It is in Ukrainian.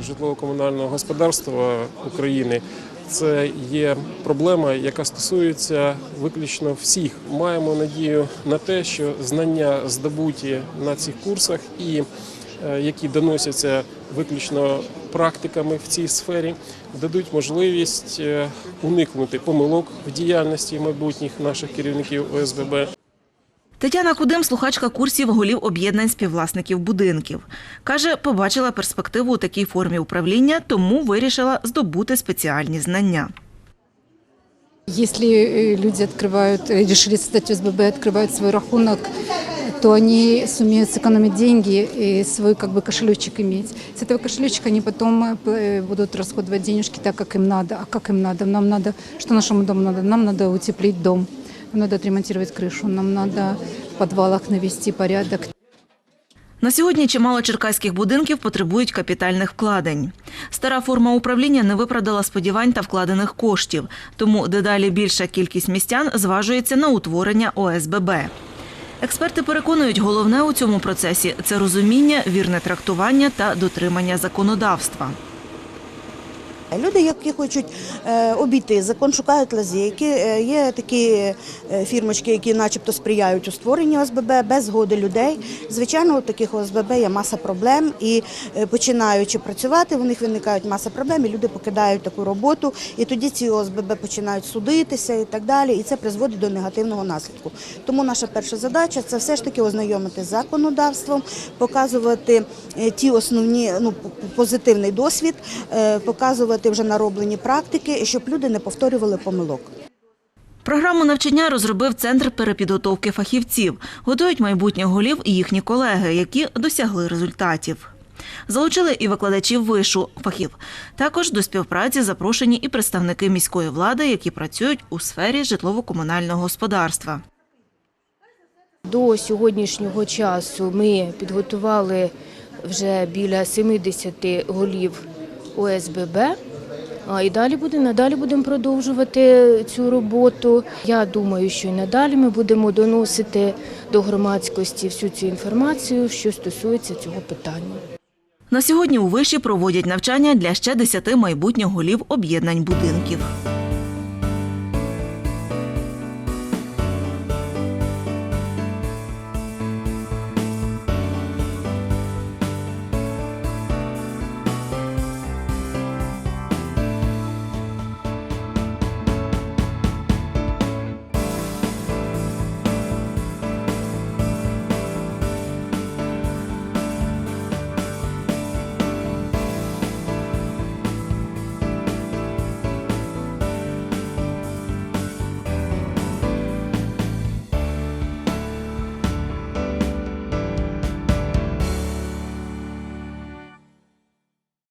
житлово-комунального господарства України це є проблема, яка стосується виключно всіх. Маємо надію на те, що знання здобуті на цих курсах і е, які доносяться виключно практиками в цій сфері, дадуть можливість е, уникнути помилок в діяльності майбутніх наших керівників ОСББ. Тетяна Кудим – слухачка курсів голів об'єднань співвласників будинків. Каже, побачила перспективу у такій формі управління, тому вирішила здобути спеціальні знання. Если э, люди открывают, э, решили создать ОСББ, открывают свой рахунок, то они сумеют сэкономить деньги и свой как бы кошелечек иметь. С этого кошелечка они потом э, п- э, будут расходовать денежки так, как им надо. А как им надо? Нам надо, что нашему дому надо? Нам надо утеплить дом, нам надо отремонтировать крышу, нам надо подвалах навести порядок, На сьогодні чимало черкаських будинків потребують капітальних вкладень. Стара форма управління не виправдала сподівань та вкладених коштів, тому дедалі більша кількість містян зважується на утворення ОСББ. Експерти переконують, головне у цьому процесі це розуміння, вірне трактування та дотримання законодавства. Люди, які хочуть е, обійти закон, шукають лазейки. Е, Є такі е, фірмочки, які начебто сприяють у створенні ОСББ без згоди людей. Звичайно, у таких ОСББ є маса проблем, і починаючи працювати, у них виникають маса проблем, і люди покидають таку роботу, і тоді ці ОСББ починають судитися і так далі. І це призводить до негативного наслідку. Тому наша перша задача це все ж таки ознайомити з законодавством, показувати ті основні ну позитивний досвід, е, показувати вже нароблені практики, щоб люди не повторювали помилок. Програму навчання розробив центр перепідготовки фахівців. Готують майбутніх голів і їхні колеги, які досягли результатів. Залучили і викладачів вишу фахів. Також до співпраці запрошені і представники міської влади, які працюють у сфері житлово-комунального господарства. До сьогоднішнього часу ми підготували вже біля 70 голів ОСББ. А і далі буде надалі будемо продовжувати цю роботу. Я думаю, що і надалі ми будемо доносити до громадськості всю цю інформацію, що стосується цього питання. На сьогодні у виші проводять навчання для ще 10 майбутніх голів об'єднань будинків.